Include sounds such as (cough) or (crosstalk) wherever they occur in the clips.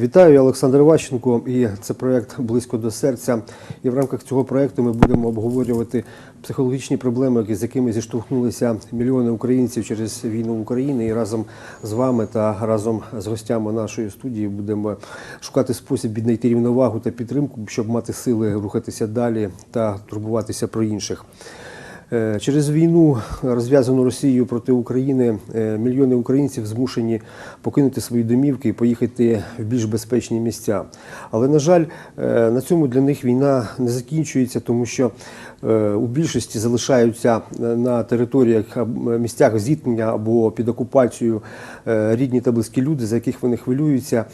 Вітаю, я Олександр Ващенко, і це проект близько до серця. І в рамках цього проекту ми будемо обговорювати психологічні проблеми, з якими зіштовхнулися мільйони українців через війну в Україні. І разом з вами та разом з гостями нашої студії будемо шукати спосіб віднайти рівновагу та підтримку, щоб мати сили рухатися далі та турбуватися про інших. Е, Через війну, розв'язану Росією проти України, е, мільйони українців змушені покинути свої домівки і поїхати в більш безпечні місця. Але, на жаль, е, на цьому для них війна не закінчується, тому що у більшості залишаються е, на територіях аб- місцях зіткнення або під окупацією е, рідні та близькі люди, за яких вони хвилюються.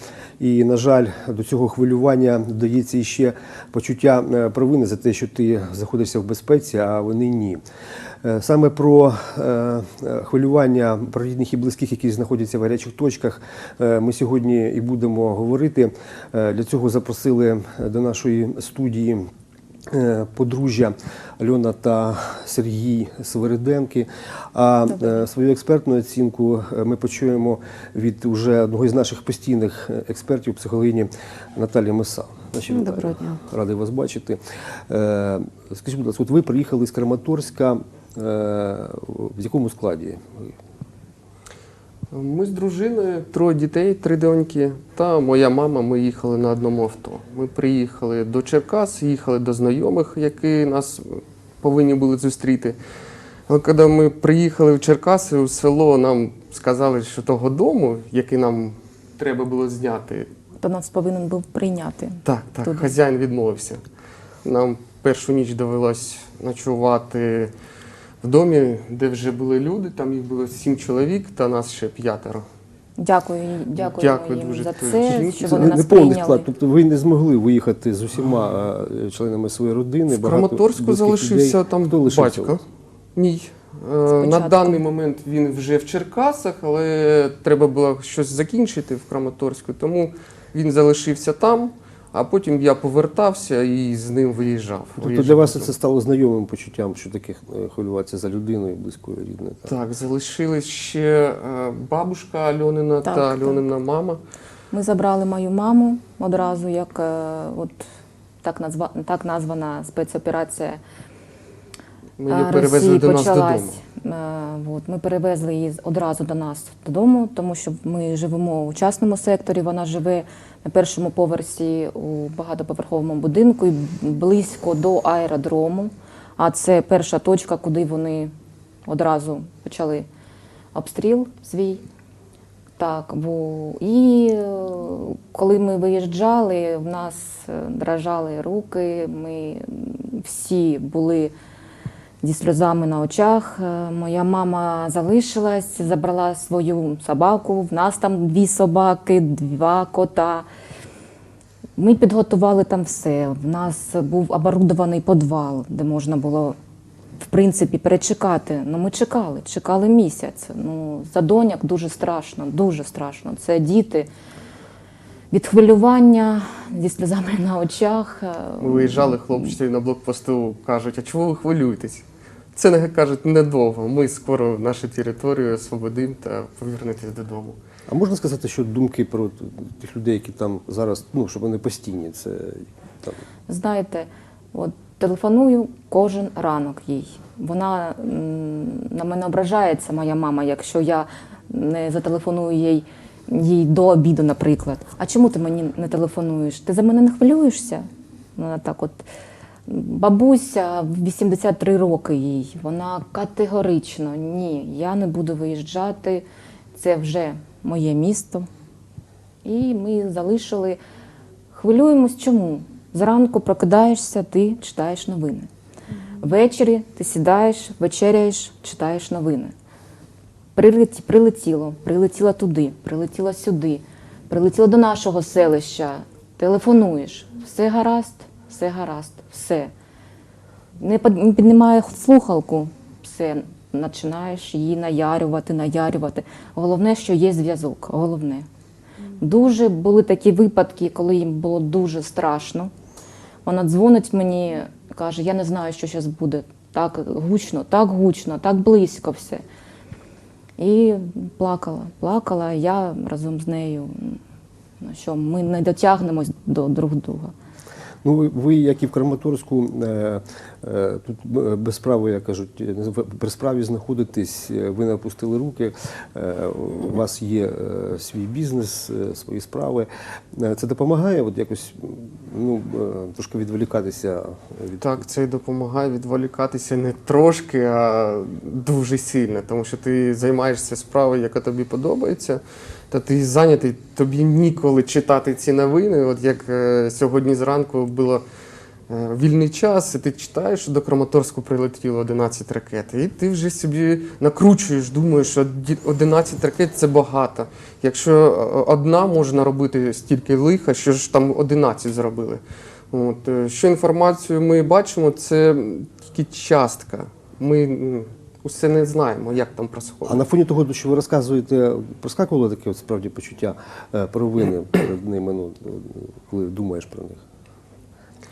І, на жаль, до цього хвилювання додається іще почуття е, провини за те, що ти знаходишся в безпеці, а вони ні. Е, Саме про е, е, хвилювання про рідних і близьких, які знаходяться в гарячих точках, е, ми сьогодні і будемо говорити. Е, Для цього запросили до нашої студії е, подружжя Альона та Сергій Свириденки. А е, свою експертну оцінку е, ми почуємо від уже одного із наших постійних е, експертів, психологині Наталі Меса. Доброго дня. Радий вас бачити. Е, Скажіть, будь ласка, от ви приїхали з Краматорська. е, В якому складі? ви? Ми з дружиною, троє дітей, три доньки та моя мама. Ми їхали на одному авто. Ми приїхали до Черкас, їхали до знайомих, які нас повинні були зустріти. Але коли ми приїхали в Черкаси у село, нам сказали, що того дому, який нам треба було зняти, Хто нас повинен був прийняти. так, так, Туди. хазяїн відмовився. Нам першу ніч довелось ночувати в домі, де вже були люди. Там їх було сім чоловік, та нас ще п'ятеро. Дякую, дякую, Дякую їм дуже за це, що вони не нас повний склад. Тобто ви не змогли виїхати з усіма е, членами своєї родини. В Краматорську залишився людей. там Хто лишився батько. Ні. Е, На даний момент він вже в Черкасах, але треба було щось закінчити в Краматорську, тому він залишився там, а потім я повертався і з ним виїжджав. Тобто Виїжджав для вас це стало знайомим почуттям, що таке е, хвилюватися за людиною близькою рідною. так? Так, залишились ще е, бабушка Альонина Так, та так. Мама. Ми забрали мою маму одразу, як е, от так, назва, так названа спецоперація Ми її е, перевезли Росії до нас почалась. додому. Е, От, ми перевезли її одразу до нас додому, тому що ми живемо у частному секторі. Вона живе на першому поверсі у багатоповерховому будинку і близько до аеродрому. А це перша точка, куди вони одразу почали обстріл свій. Так, бо і е, коли ми виїжджали, в нас дрожали руки, ми всі були зі сльозами на очах. Е, Моя мама залишилась, забрала свою собаку. В нас там дві собаки, два кота. Ми підготували там все. В нас був оборудований підвал, де можна було, в принципі, перечекати. Ну, ми чекали, чекали місяць. Ну, за доняк дуже страшно, дуже страшно. Це діти від хвилювання зі сльозами на очах. е, виїжджали, хлопці на блокпосту кажуть, а чого ви хвилюєтесь? Це не кажуть недовго. Ми скоро нашу територію освободимо та повернетесь додому. А можна сказати, що думки про тих людей, які там зараз, ну, щоб вони постійні, це там, Знаєте, от телефоную кожен ранок їй. Вона на мене ображається, моя мама, якщо я не зателефоную їй, їй до обіду, наприклад. А чому ти мені не телефонуєш? Ти за мене не хвилюєшся? Вона так от. Бабуся 83 роки їй. Вона категорично ні, я не буду виїжджати. Це вже моє місто. І ми залишили. Хвилюємось чому? Зранку прокидаєшся, ти читаєш новини. Ввечері ти сідаєш, вечеряєш, читаєш новини. Прилеті, прилетіло, прилетіло туди, прилетіло сюди, прилетіло до нашого селища, телефонуєш. Все гаразд, все гаразд, все. Не піднімає слухалку, все, починаєш її наярювати, наярювати. Головне, що є зв'язок. Головне. Дуже були такі випадки, коли їм було дуже страшно. Вона дзвонить мені, каже: я не знаю, що зараз буде. Так гучно, так гучно, так близько все. І плакала, плакала, я разом з нею. ну, що ми не дотягнемось до друг друга. Ну, ви- як і в Краматорську, е, тут без справи, як кажуть, при справі знаходитесь, е, ви не опустили руки, е, у вас є е, свій бізнес, е, свої справи. Е, Це допомагає от якось ну, е, трошки відволікатися від Так, це допомагає відволікатися не трошки, а дуже сильно, тому що ти займаєшся справою, яка тобі подобається, та ти зайнятий, тобі ніколи читати ці новини. От як е, сьогодні зранку було е, вільний час, і ти читаєш, що до Краматорську прилетіло 11 ракет, і ти вже собі накручуєш, думаєш, що 11 ракет це багато. Якщо е, одна може наробити стільки лиха, що ж там 11 зробили. От, е, що інформацію ми бачимо, це тільки частка. Ми усе не знаємо, як там А на фоні того, що ви розказуєте, проскакувало таке от, справді почуття е, провини перед ними, ну, коли думаєш про них?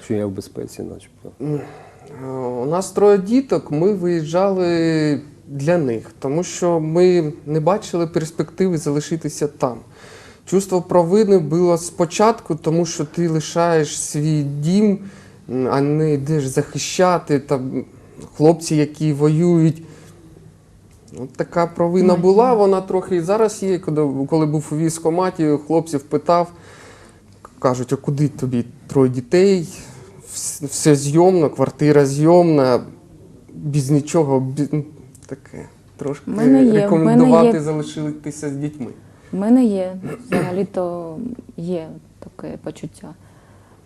Що я в безпеці, начебто. Е, У нас троє діток, ми виїжджали для них, тому що ми не бачили перспективи залишитися там. Чувство провини було спочатку, тому що ти лишаєш свій дім, а не йдеш захищати там хлопці, які воюють. От така провина була, вона трохи і зараз є. Коли, коли був у військкоматі, хлопців питав, кажуть, а куди тобі троє дітей? Вс- Все зйомно, квартира зйомна, без нічого, без... ну, таке. Трошки мене є, в мене рекомендувати є. залишитися з дітьми. У мене є, взагалі-то є таке почуття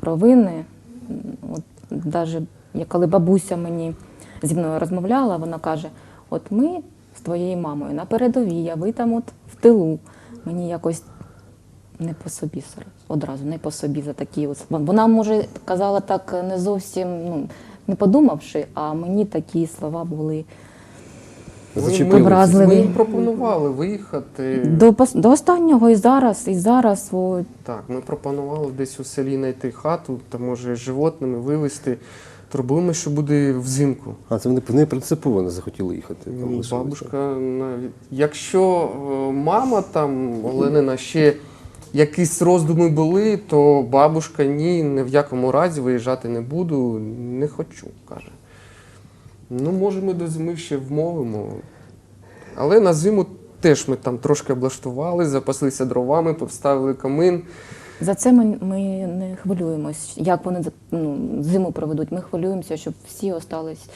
провини. От навіть коли бабуся мені зі мною розмовляла, вона каже: от ми з твоєю мамою на передовій, а ви там от в тилу. Мені якось не по собі одразу, не по собі за такі. От. Вона, може, казала так не зовсім ну, не подумавши, а мені такі слова були Зачепили. Образливі. Ми їм пропонували виїхати. до, до останнього і зараз, і зараз. От, Так, ми пропонували десь у селі знайти хату, та може з животними вивезти. Турбуємо, що буде взимку. А це вони не принципово не захотіли їхати. Там бабушка навіть. Якщо е, мама там Оленина ще якісь роздуми були, то бабушка ні, ні в якому разі виїжджати не буду, не хочу, каже. Ну, може, ми до зими ще вмовимо. Але на зиму теж ми там трошки облаштували, запаслися дровами, поставили камин. За це ми, ми не хвилюємось, як вони ну, зиму проведуть. Ми хвилюємося, щоб всі остались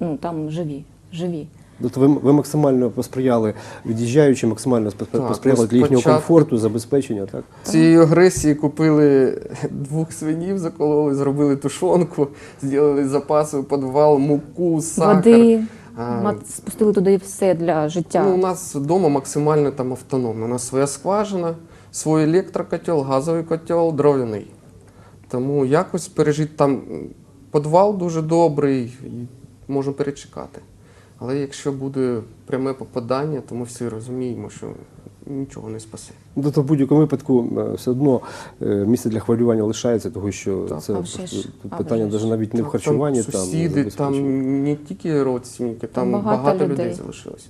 ну, там живі. живі. Тобто ви, ви максимально посприяли від'їжджаючи, максимально Так, посприяли ну, для їхнього спочатку- комфорту, забезпечення, так? Цієї агресії купили (laughs) двох свинів, закололи, зробили тушонку, зробили запаси підвал, муку, сахар. Води, А, спустили туди все для життя. Ну, у нас вдома максимально там автономно. У нас своя скважина, свій електрокотел, газовий котел, дров'яний. Тому якось пережити там м, підвал дуже добрий і можемо перечекати. Але якщо буде пряме попадання, то ми всі розуміємо, що нічого не спасе. Ну, Тобто в будь-якому випадку е, все одно е, місце для хвилювання лишається, того що Так. це А вже ж, питання навіть навіть не в харчуванні, там там, сусіди, забезпеченні. там не тільки родственники, там Багато багато, людей. людей. залишилось.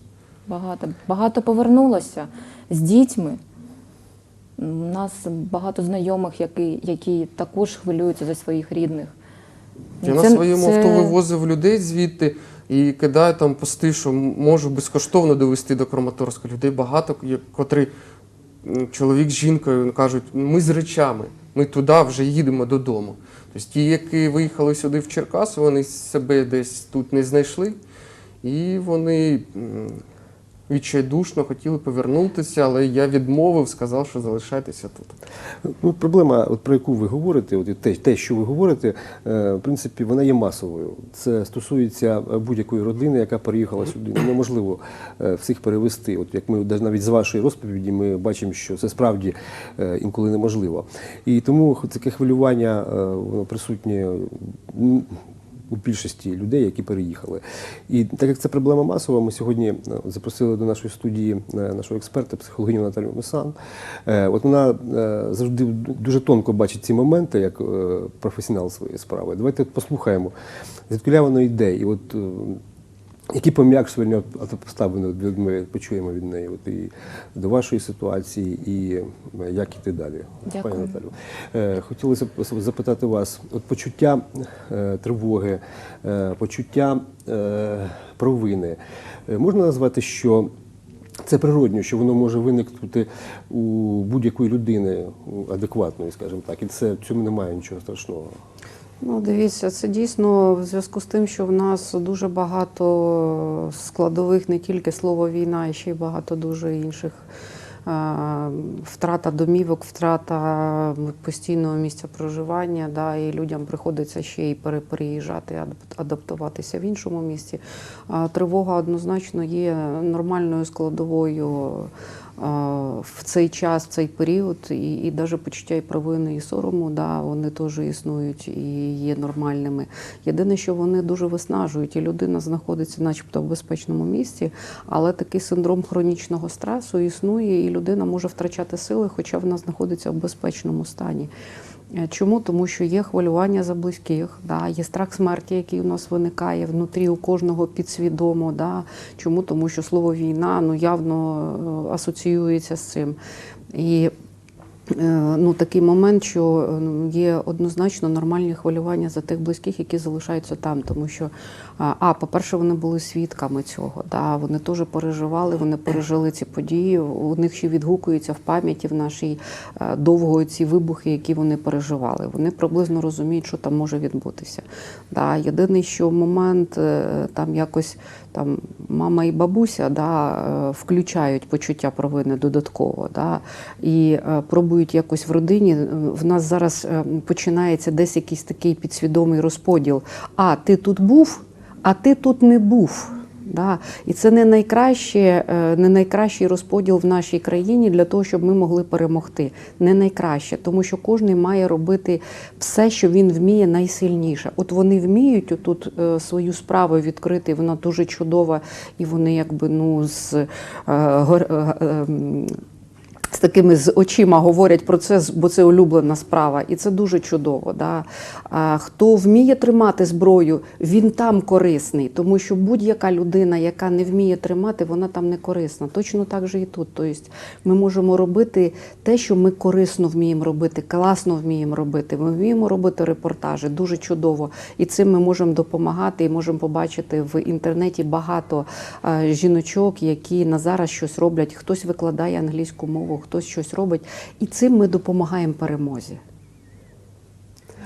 Багато, багато повернулося з дітьми. У нас багато знайомих, які, які також хвилюються за своїх рідних. Я Це- на своєму це- авто вивозив людей звідти і кидаю там пости, що можу безкоштовно довести до Краматорська. Людей багато, котрі чоловік з жінкою кажуть, ми з речами, ми туди вже їдемо додому. Тобто ті, які виїхали сюди в Черкас, вони себе десь тут не знайшли, і вони відчайдушно хотіли повернутися, але я відмовив, сказав, що залишайтеся тут. Ну, проблема, от, про яку ви говорите, от, те, те, що ви говорите, е, в принципі, вона є масовою. Це стосується е, будь-якої родини, яка переїхала сюди. Ну, неможливо е, всіх перевести. От як ми навіть з вашої розповіді, ми бачимо, що це справді інколи неможливо. І тому таке хвилювання воно присутнє. У більшості людей, які переїхали, і так як це проблема масова, ми сьогодні е, запросили до нашої студії е, нашого експерта, психологиню Наталю Месан. Е, От вона завжди дуже тонко бачить ці моменти як професіонал своєї справи. Давайте послухаємо, звідки воно йде. І от Які пом'якшування обставини ми почуємо від неї, от і до вашої ситуації, і е, як іти далі? Дякую. Пані Наталю, е, хотілося б запитати вас: от почуття е, тривоги, почуття провини. Можна назвати, що це природньо, що воно може виникнути у будь-якої людини адекватної, скажімо так, і це в цьому немає нічого страшного. Ну, дивіться, це дійсно в зв'язку з тим, що в нас дуже багато складових, не тільки слово війна, а ще й багато дуже інших. Втрата домівок, втрата постійного місця проживання, да, і людям приходиться ще й пере- переїжджати, адаптуватися в іншому місці. Тривога однозначно є нормальною складовою в цей час, в цей період, і, і навіть почуття і провини, і сорому, да, вони теж існують і є нормальними. Єдине, що вони дуже виснажують, і людина знаходиться, начебто, в безпечному місці, але такий синдром хронічного стресу існує, і людина може втрачати сили, хоча вона знаходиться в безпечному стані. Е, Чому? Тому що є хвилювання за близьких, да, є страх смерті, який у нас виникає внутрі у кожного підсвідомо. Да. Чому? Тому що слово війна ну, явно е, асоціюється з цим. І ну, такий момент, що е, є однозначно нормальні хвилювання за тих близьких, які залишаються там. Тому що, а, по-перше, вони були свідками цього. Да, вони теж переживали, вони пережили ці події. У них ще відгукується в пам'яті в нашій е, довго ці вибухи, які вони переживали. Вони приблизно розуміють, що там може відбутися. Да, єдиний, що момент е, там якось там мама і бабуся да, е, включають почуття провини додатково. Да, і е, пробують якось в родині. е, В нас зараз починається десь якийсь такий підсвідомий розподіл. А ти тут був, а ти тут не був. Да. І це не найкраще, е, не найкращий розподіл в нашій країні для того, щоб ми могли перемогти. Не найкраще, тому що кожен має робити все, що він вміє найсильніше. От вони вміють тут свою справу відкрити, вона дуже чудова, і вони якби ну з е, гор- е, е, м, з такими з очима говорять про це, бо це улюблена справа, і це дуже чудово. Да? А хто вміє тримати зброю, він там корисний, тому що будь-яка людина, яка не вміє тримати, вона там не корисна. Точно так же і тут. Тобто ми можемо робити те, що ми корисно вміємо робити, класно вміємо робити. Ми вміємо робити репортажі, дуже чудово. І цим ми можемо допомагати і можемо побачити в інтернеті багато е, жіночок, які на зараз щось роблять. Хтось викладає англійську мову, хтось щось робить. І цим ми допомагаємо перемозі.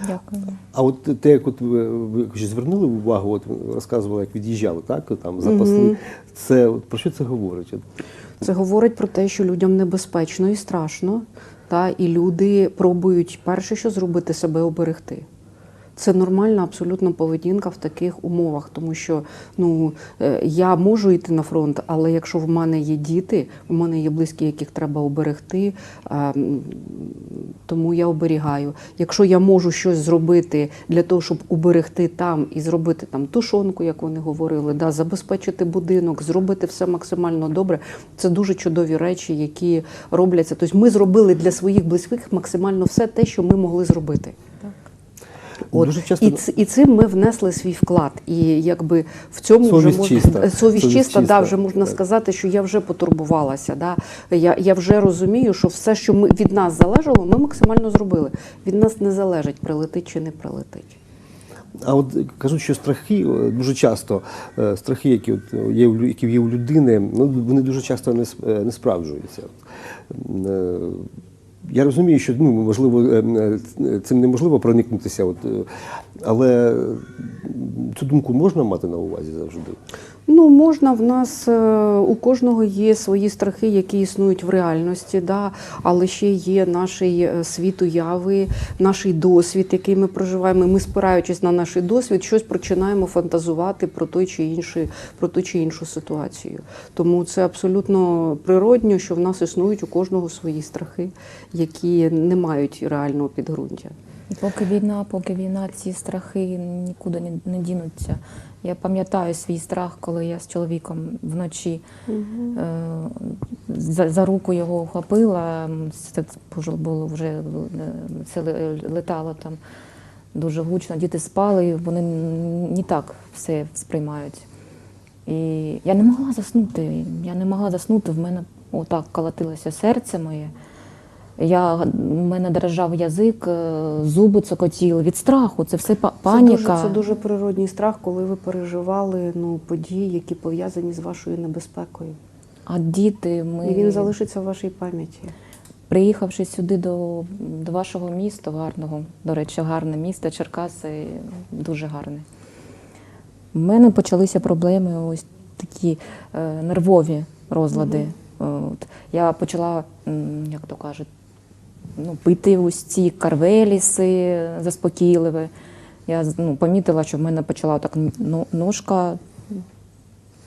Дякую. А от те, як от ви, ви звернули увагу, от ви розказували, як від'їжджали, так там запасли. Це от про що це говорить? Це говорить про те, що людям небезпечно і страшно, та, і люди пробують перше, що зробити, себе оберегти. Це нормальна абсолютно поведінка в таких умовах, тому що ну е, я можу йти на фронт, але якщо в мене є діти, в мене є близькі, яких треба оберегти, тому я оберігаю. Якщо я можу щось зробити для того, щоб уберегти там і зробити там тушонку, як вони говорили, да, забезпечити будинок, зробити все максимально добре, це дуже чудові речі, які робляться. Тобто ми зробили для своїх близьких максимально все те, що ми могли зробити. От, Дуже часто- і, ц- і цим ми внесли свій вклад. І якби в цьому вже можна чиста. Е, совість, Совість чиста, да, вже можна Так. сказати, що я вже потурбувалася. Да? Я, я вже розумію, що все, що ми від нас залежало, ми максимально зробили. Від нас не залежить, прилетить чи не прилетить. А от кажуть, що страхи е, дуже часто е, страхи, які от є у які є у людини, ну вони дуже часто е, не справджуються. Я розумію, що ну можливо е, е, цим неможливо проникнутися, от, е, але цю думку можна мати на увазі завжди. Ну, можна в нас е, у кожного є свої страхи, які існують в реальності, да? але ще є наш е, світ уяви, наш досвід, який ми проживаємо. Ми, спираючись на наш досвід, щось починаємо фантазувати про той чи інший, про ту чи іншу ситуацію. Тому це абсолютно природньо, що в нас існують у кожного свої страхи, які не мають реального підґрунтя. Поки війна, поки війна, ці страхи нікуди не дінуться. Я пам'ятаю свій страх, коли я з чоловіком вночі е, за, за руку його охопила. м, Це було вже е, це летало там дуже гучно. Діти спали, вони не так все сприймають. І я не могла заснути. Я не могла заснути. В мене отак колотилося серце моє. Я, в мене дрожав язик, е, зуби цокотіли від страху. Це все паніка. Це дуже, це дуже природній страх, коли ви переживали ну, події, які пов'язані з вашою небезпекою. А діти, ми І він залишиться в вашій пам'яті. приїхавши сюди до, до вашого міста, гарного, до речі, гарне місто, Черкаси, дуже гарне. У мене почалися проблеми, ось такі е, нервові розлади. От. Я почала, як то кажуть, ну, пити ось ці карвеліси заспокійливі. Я ну, помітила, що в мене почала так ну, ножка,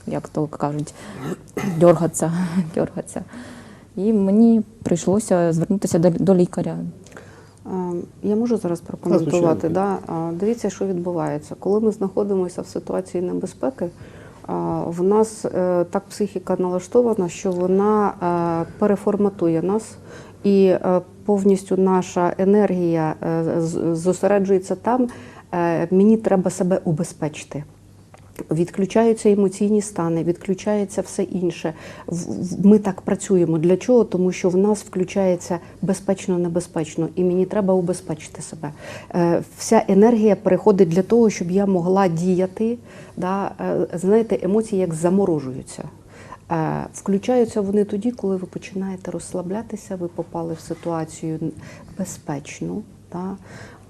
як то кажуть, дергатися, (coughs) дергатися. І мені прийшлося звернутися до, до лікаря. Я можу зараз прокоментувати. Да? Дивіться, що відбувається. Коли ми знаходимося в ситуації небезпеки, в нас е, так психіка налаштована, що вона е, переформатує нас, і е, повністю наша енергія е, зосереджується там. е, Мені треба себе убезпечити. Відключаються емоційні стани, відключається все інше. Ми так працюємо. Для чого? Тому що в нас включається безпечно-небезпечно, і мені треба убезпечити себе. Е, Вся енергія переходить для того, щоб я могла діяти. Да? Знаєте, емоції як заморожуються. Е, Включаються вони тоді, коли ви починаєте розслаблятися, ви попали в ситуацію безпечну. Да?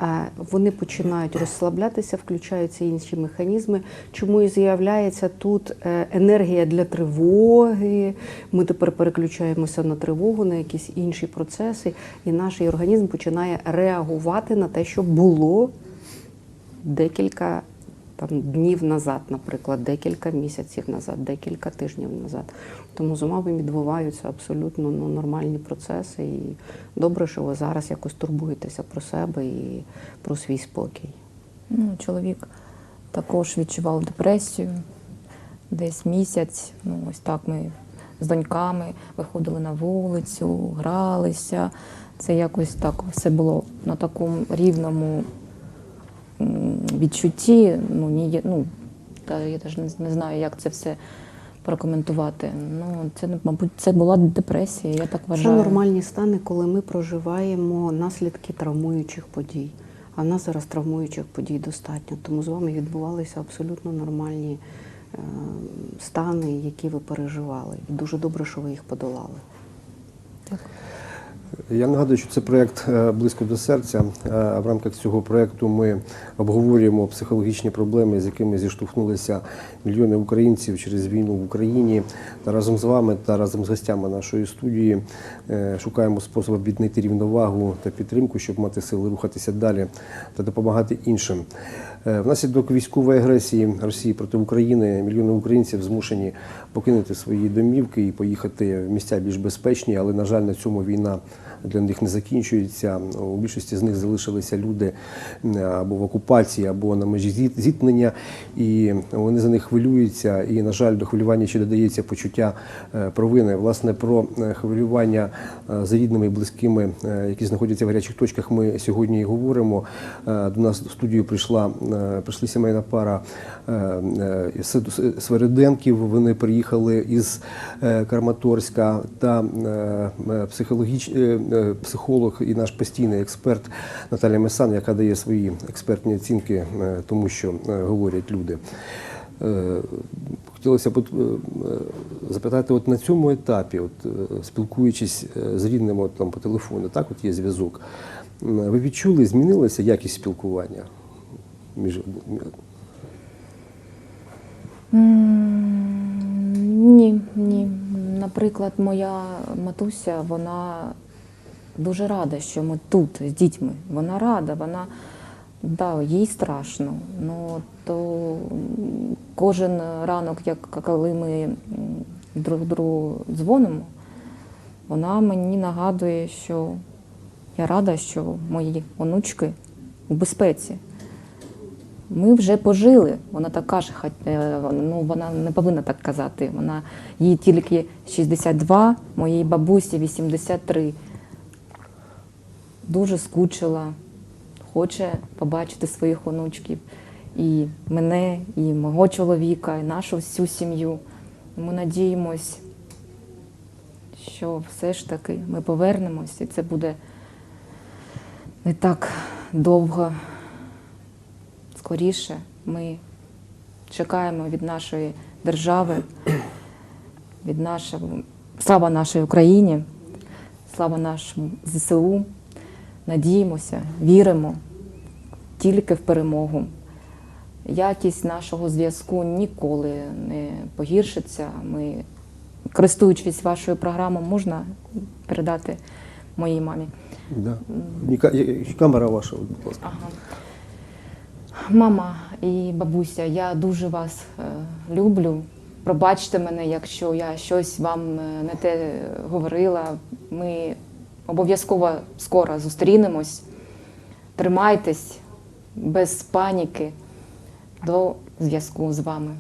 Е, Вони починають розслаблятися, включаються інші механізми. Чому і з'являється тут е, енергія для тривоги. Ми тепер переключаємося на тривогу, на якісь інші процеси, і наш організм починає реагувати на те, що було декілька там, днів назад, наприклад, декілька місяців назад, декілька тижнів назад. Тому з умами відбуваються абсолютно ну, нормальні процеси. І добре, що ви зараз якось турбуєтеся про себе і про свій спокій. Ну, чоловік також відчував депресію десь місяць. Ну, ось так ми з доньками виходили на вулицю, гралися. Це якось так все було на такому рівному відчутті. Ну, ні, ну, та я теж не, знаю, як це все прокоментувати. Ну, це, мабуть, це була депресія, я так вважаю. Це нормальні стани, коли ми проживаємо наслідки травмуючих подій. А в нас зараз травмуючих подій достатньо. Тому з вами відбувалися абсолютно нормальні е, стани, які ви переживали. І дуже добре, що ви їх подолали. Я нагадую, що це проєкт е, близько до серця. Е, В рамках цього проєкту ми обговорюємо психологічні проблеми, з якими зіштовхнулися мільйони українців через війну в Україні. Та разом з вами та разом з гостями нашої студії е, шукаємо способи віднайти рівновагу та підтримку, щоб мати сили рухатися далі та допомагати іншим. Е, Внаслідок військової агресії Росії проти України мільйони українців змушені покинути свої домівки і поїхати в місця більш безпечні, але на жаль, на цьому війна для них не закінчується. У більшості з них залишилися люди або в окупації, або на межі зіт- зіткнення, і вони за них хвилюються. І, на жаль, до хвилювання ще додається почуття е, провини. Власне, про е, хвилювання е, за рідними і близькими, е, які знаходяться в гарячих точках, ми сьогодні і говоримо. Е, До нас в студію прийшла е, прийшли сімейна пара е, е, Свериденків. Вони приїхали із е, Краматорська та е, е, психологіч... е, е, психолог і наш постійний експерт Наталя Месан, яка дає свої експертні оцінки е, тому, що е, говорять люди. Е, Хотілося б е, е, запитати, от на цьому етапі, от, е, спілкуючись е, з рідним от, там, по телефону, так от є зв'язок. Ви відчули, змінилася якість спілкування між Ні, ні. Наприклад, моя матуся, вона дуже рада, що ми тут з дітьми. Вона рада, вона да, їй страшно. Ну то кожен ранок, як коли ми друг другу дзвонимо, вона мені нагадує, що я рада, що мої онучки у безпеці. Ми вже пожили. Вона так каже, хай- е, ну вона не повинна так казати. Вона їй тільки 62, моїй бабусі 83. Дуже скучила, хоче побачити своїх онучків. і мене, і мого чоловіка, і нашу всю сім'ю. Ми надіємось, що все ж таки ми повернемось, і це буде не так довго, скоріше. Ми чекаємо від нашої держави, від нашого слава нашій Україні, слава нашому ЗСУ. Надіємося, віримо тільки в перемогу. Якість нашого зв'язку ніколи не погіршиться. Ми, користуючись вашою програмою, можна передати моїй мамі. Да. Камера ваша, будь ласка. Ага. Мама і бабуся, я дуже вас е, люблю. Пробачте мене, якщо я щось вам е, не те говорила. Ми обов'язково скоро зустрінемось. Тримайтесь без паніки до зв'язку з вами.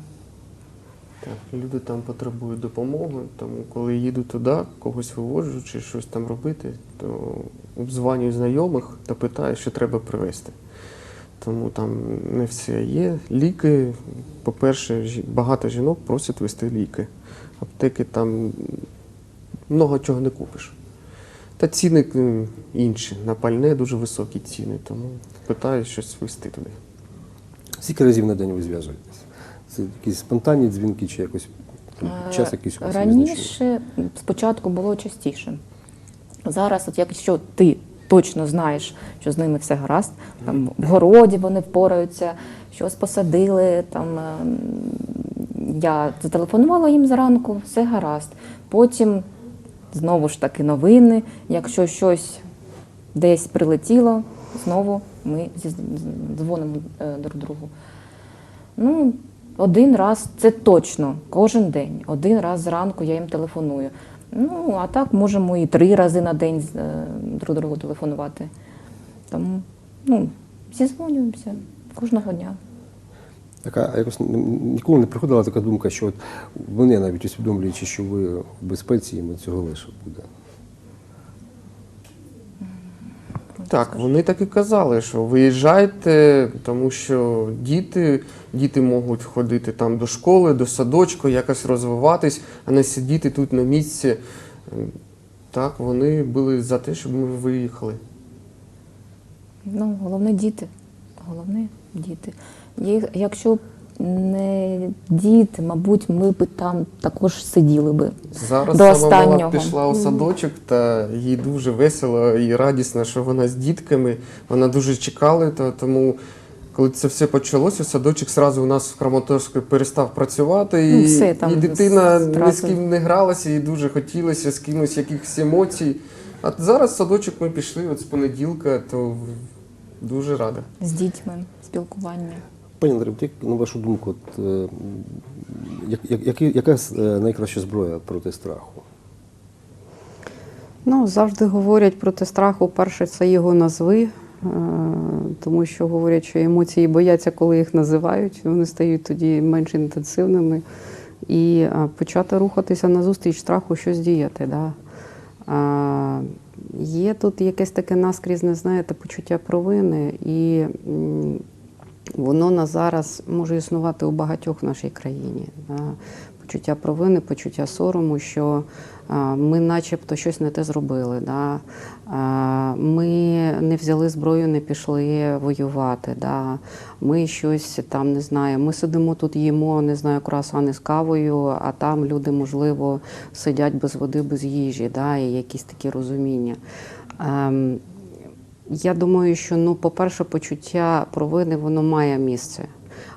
Так, люди там потребують допомоги, тому коли їду туди, когось виводжу чи щось там робити, то обзванюю знайомих та питаю, що треба привезти. Тому там не все є. Ліки, по-перше, багато жінок просять вести ліки. Аптеки там много чого не купиш. Та ціни інші. На пальне дуже високі ціни, тому питаю щось вести туди. Скільки разів на день ви зв'язуєтесь? Це якісь спонтанні дзвінки чи якось час якийсь у вас? Раніше спочатку було частіше. Зараз, от якщо ти точно знаєш, що з ними все гаразд, там в городі вони впораються, щось посадили, там ем, я зателефонувала їм зранку, все гаразд. Потім знову ж таки новини. Якщо щось десь прилетіло, знову ми дзвонимо е, друг другу. Ну, один раз це точно, кожен день. Один раз зранку я їм телефоную. Ну, а так можемо і три рази на день е, друг другу телефонувати. Тому ну, зізвонюємося кожного дня. Така якось ніколи не приходила така думка, що от вони навіть усвідомлюючи, що ви в безпеці, їм цього лише буде. Так, вони так і казали, що виїжджайте, тому що діти, діти можуть ходити там до школи, до садочку, якось розвиватись, а не сидіти тут на місці. Так, вони були за те, щоб ми виїхали. Ну, головне діти. Головне діти. Якщо не діти, мабуть, ми б там також сиділи би. Зараз До сама мала пішла у садочок, та їй дуже весело і радісно, що вона з дітками. Вона дуже чекала, то, тому коли це все почалося, садочок зразу у нас в Краматорську перестав працювати, і, Ну, все, там і дитина ні з ким не гралася, і дуже хотілося з кимось якихось емоцій. А зараз садочок ми пішли от з понеділка, то дуже рада. З дітьми, спілкування. Пані Андрій, на вашу думку, от, е, як, як, яка е, найкраща зброя проти страху? Ну, завжди говорять проти страху, перше це його назви, е, тому що говорять, що емоції бояться, коли їх називають, вони стають тоді менш інтенсивними. І почати рухатися назустріч страху, щось діяти. Да? А, Є тут якесь таке наскрізне, знаєте, почуття провини, і воно на зараз може існувати у багатьох в нашій країні. Почуття провини, почуття сорому, що ми начебто щось не те зробили. Да? Ми не взяли зброю, не пішли воювати. Да? Ми щось там не знаю. Ми сидимо тут, їмо, не знаю, круасани з кавою, а там люди, можливо, сидять без води, без їжі, да? і якісь такі розуміння. Я думаю, що ну, по-перше, почуття провини воно має місце.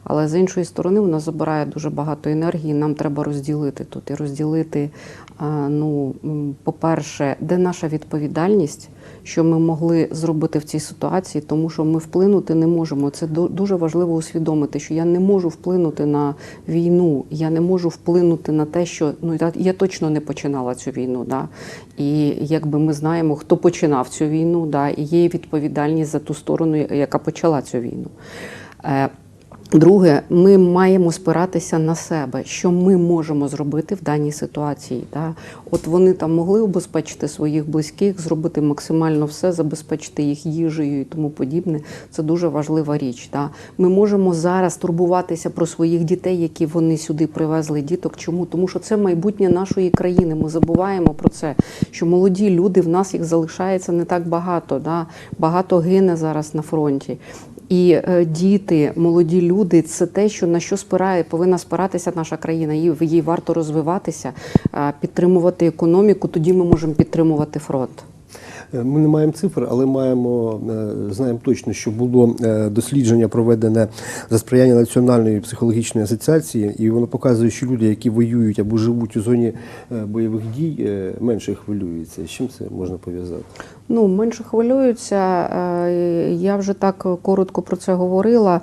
Але з іншої сторони, воно забирає дуже багато енергії. Нам треба розділити тут і розділити. Ну, по-перше, де наша відповідальність, що ми могли зробити в цій ситуації, тому що ми вплинути не можемо. Це дуже важливо усвідомити, що я не можу вплинути на війну, я не можу вплинути на те, що ну я, точно не починала цю війну. Да? І якби ми знаємо, хто починав цю війну, да, і є відповідальність за ту сторону, яка почала цю війну. Друге, ми маємо спиратися на себе, що ми можемо зробити в даній ситуації. Да? От вони там могли убезпечити своїх близьких, зробити максимально все, забезпечити їх їжею і тому подібне. Це дуже важлива річ. Да? Ми можемо зараз турбуватися про своїх дітей, які вони сюди привезли діток. Чому? Тому що це майбутнє нашої країни. Ми забуваємо про це, що молоді люди в нас їх залишається не так багато. Да? Багато гине зараз на фронті. І е, діти, молоді люди це те, що на що спирає, повинна спиратися наша країна. Їй, їй варто розвиватися, підтримувати економіку. Тоді ми можемо підтримувати фронт. Е, Ми не маємо цифр, але маємо е, знаємо точно, що було дослідження проведене за сприяння Національної психологічної асоціації, і воно показує, що люди, які воюють або живуть у зоні бойових дій, менше хвилюються. З чим це можна пов'язати? Ну, менше хвилюються. Е, Я вже так коротко про це говорила.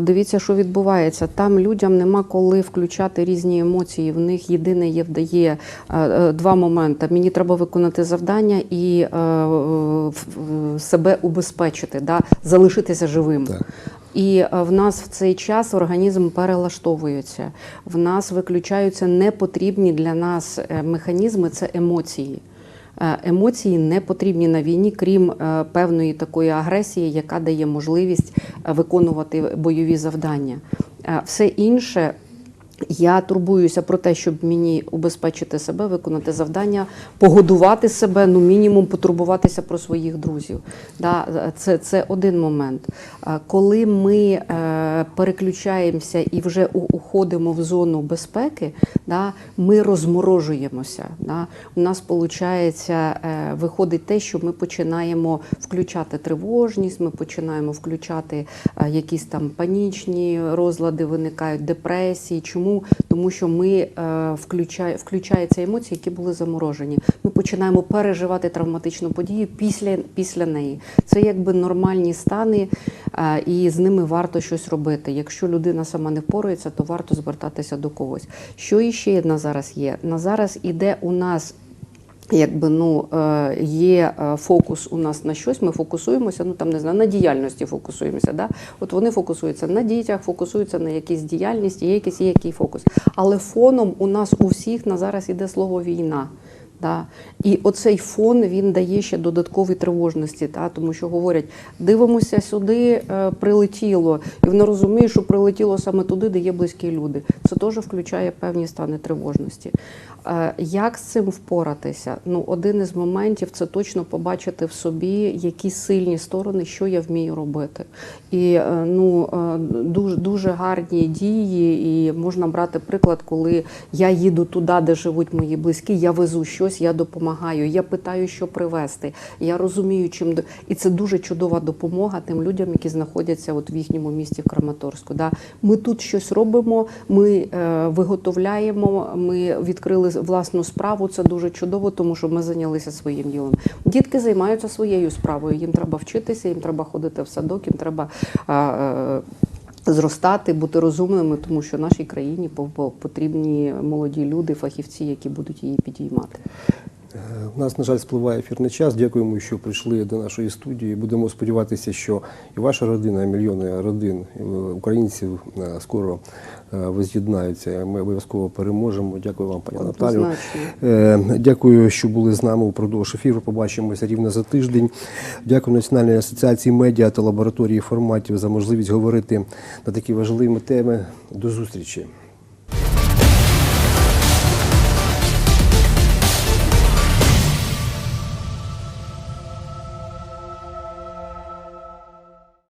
Дивіться, що відбувається. Там людям нема коли включати різні емоції. В них єдине є вдає е, е, два моменти. Мені треба виконати завдання і себе убезпечити, да? залишитися живим. Так. І в нас в цей час організм перелаштовується. В нас виключаються непотрібні для нас механізми це емоції. Е, Емоції не потрібні на війні, крім е, певної такої агресії, яка дає можливість е, виконувати бойові завдання. Все інше. Я турбуюся про те, щоб мені убезпечити себе, виконати завдання, погодувати себе, ну мінімум потурбуватися про своїх друзів. Да, це, це один момент. Коли ми е, переключаємося і вже уходимо в зону безпеки, да, ми розморожуємося. Да. У нас виходить, виходить те, що ми починаємо включати тривожність, ми починаємо включати е, якісь там панічні розлади, виникають депресії. Чому? Тому що ми е, включає, включаються емоції, які були заморожені. Ми починаємо переживати травматичну подію після, після неї. Це якби нормальні стани, е, і з ними варто щось робити. Якщо людина сама не впорається, то варто звертатися до когось. Що іще на зараз є? На зараз іде у нас. Якби ну е, є е, фокус у нас на щось, ми фокусуємося, ну там не знаю, на діяльності фокусуємося. Да? От вони фокусуються на дітях, фокусуються на якійсь діяльності, є якийсь є який фокус. Але фоном у нас у всіх на зараз іде слово війна. Да. І оцей фон він дає ще додаткові тривожності, да, тому що говорять, дивимося сюди, е, прилетіло, і воно розуміє, що прилетіло саме туди, де є близькі люди. Це теж включає певні стани тривожності. Е, як з цим впоратися? Ну, один із моментів це точно побачити в собі які сильні сторони, що я вмію робити. І е, ну, е, дуже, дуже гарні дії, і можна брати приклад, коли я їду туди, де живуть мої близькі, я везу щось, я допомагаю, я питаю, що привезти. Я розумію, чим і це дуже чудова допомога тим людям, які знаходяться от в їхньому місті в Краматорську. Да. Ми тут щось робимо, ми е, виготовляємо, ми відкрили власну справу. Це дуже чудово, тому що ми зайнялися своїм ділом. Дітки займаються своєю справою. Їм треба вчитися, їм треба ходити в садок, їм треба. е, Зростати, бути розумними, тому що нашій країні по- по- потрібні молоді люди, фахівці, які будуть її підіймати. Е, У нас, на жаль, спливає ефірний час. Дякуємо, що прийшли до нашої студії. Будемо сподіватися, що і ваша родина, і мільйони родин е, українців е, скоро е, воз'єднаються. Ми обов'язково переможемо. Дякую вам, пані Наталю. Е, Дякую, що були з нами упродовж ефіру. Побачимося рівно за тиждень. Дякую Національній асоціації медіа та лабораторії форматів за можливість говорити на такі важливі теми. До зустрічі.